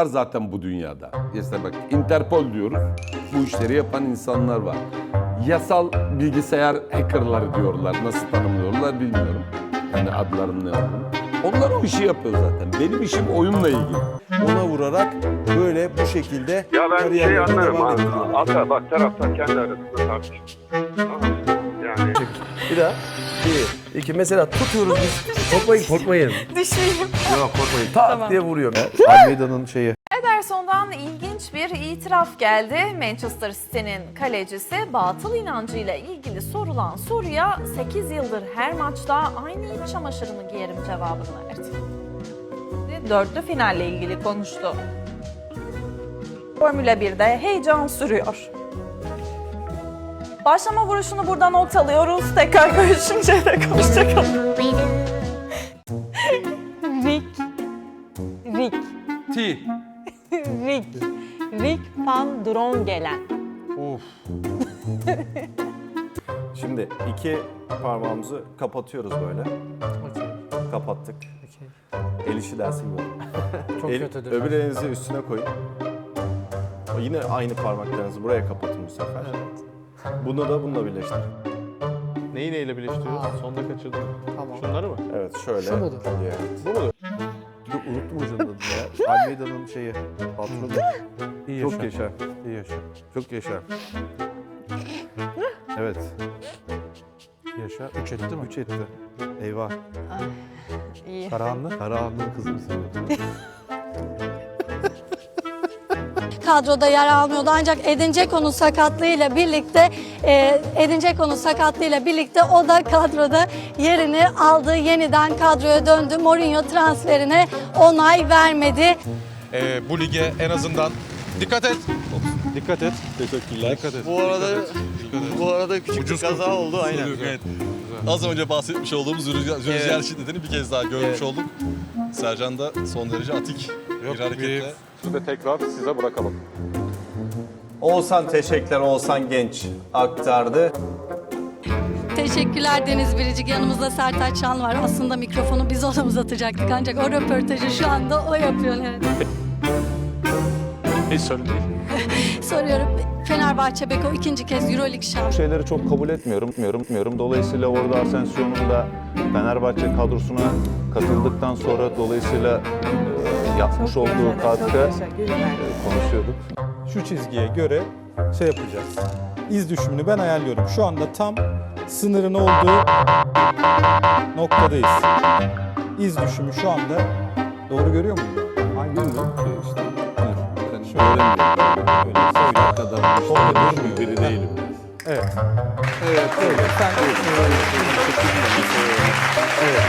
var zaten bu dünyada. İşte bak Interpol diyoruz. Bu işleri yapan insanlar var. Yasal bilgisayar hackerları diyorlar. Nasıl tanımlıyorlar bilmiyorum. Yani adlarının ne olduğunu. Onlar o işi yapıyor zaten. Benim işim oyunla ilgili. Ona vurarak böyle bu şekilde Ya ben şey kariyerlerine anlarım devam abi. ettiriyorlar. Hatta bak taraftar kendi arasında tartışıyor. Tamam mı? Yani Bir daha. Bir, iki. Mesela tutuyoruz biz. Korkmayın, korkmayın. Düşmeyeyim. Yok korkmayın. Tak Tamam. diye vuruyor. Almeida'nın şeyi. Ederson'dan ilginç bir itiraf geldi. Manchester City'nin kalecisi batıl inancıyla ilgili sorulan soruya 8 yıldır her maçta aynı iç çamaşırımı giyerim cevabını verdi. Dörtlü finalle ilgili konuştu. Formula 1'de heyecan sürüyor. Başlama vuruşunu burada not alıyoruz. Tekrar görüşünceye dek hoşçakalın. Rick. Rick. T. Rick. Rick van Drongelen. Uf. Şimdi iki parmağımızı kapatıyoruz böyle. Kapattık. El işi dersi gibi. Çok kötüdür. Öbür elinizi üstüne koyun. Yine aynı parmaklarınızı buraya kapatın bu sefer. Bunu da bununla birleştirin. Neyi neyle birleştiriyoruz? Sonda kaçırdım. Tamam. Şunları mı? Evet şöyle. Şu mudur? Bu mudur? Dur, unuttum hocanın adını ya. Almeida'nın şeyi. Patronu. İyi yaşa. Çok yaşa. İyi yaşa. Çok yaşa. Evet. Yaşa. Üç etti mi? Üç etti. Eyvah. İyi. Karahanlı. Karahanlı'nın kızını seviyordu. kadroda yer almıyordu. Ancak Edin Dzeko'nun sakatlığıyla birlikte e, Edin Dzeko'nun sakatlığıyla birlikte o da kadroda yerini aldı. Yeniden kadroya döndü. Mourinho transferine onay vermedi. Ee, bu lige en azından dikkat et. Dikkat et. Teşekkürler. Dikkat et. Bu arada Dikkat et. bu arada küçük Ucuz bir kaza oldu aynen. Evet. Az önce bahsetmiş olduğumuz rüzgar, Evet. şiddetini bir kez daha görmüş Evet. olduk. Sercan da son derece atik bir hareketle. Şimdi tekrar size bırakalım. Oğuzhan teşekkürler. Oğuzhan Genç aktardı. Teşekkürler Deniz Biricik. Yanımızda Sertaç Şanlı var. Aslında mikrofonu biz ona uzatacaktık. Ancak o röportajı şu anda o yapıyor. Evet. Hiç sorun değil. Soruyorum. Fenerbahçe Beko ikinci kez Euroleague şampiyonu. şeyleri çok kabul etmiyorum, etmiyorum, etmiyorum. Dolayısıyla orada Asensio'nun da Fenerbahçe kadrosuna katıldıktan sonra dolayısıyla e, yapmış olduğu katkı e, konuşuyorduk. şu çizgiye göre şey yapacağız. İz düşümünü ben ayarlıyorum. Şu anda tam sınırın olduğu noktadayız. İz düşümü şu anda doğru görüyor muyum? Hangi ürün? İşte, şöyle Öyle söyle kadar. Orada durmuyor. Biri değilim. Evet. Evet, öyle. Sen Evet.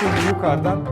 Şimdi yukarıdan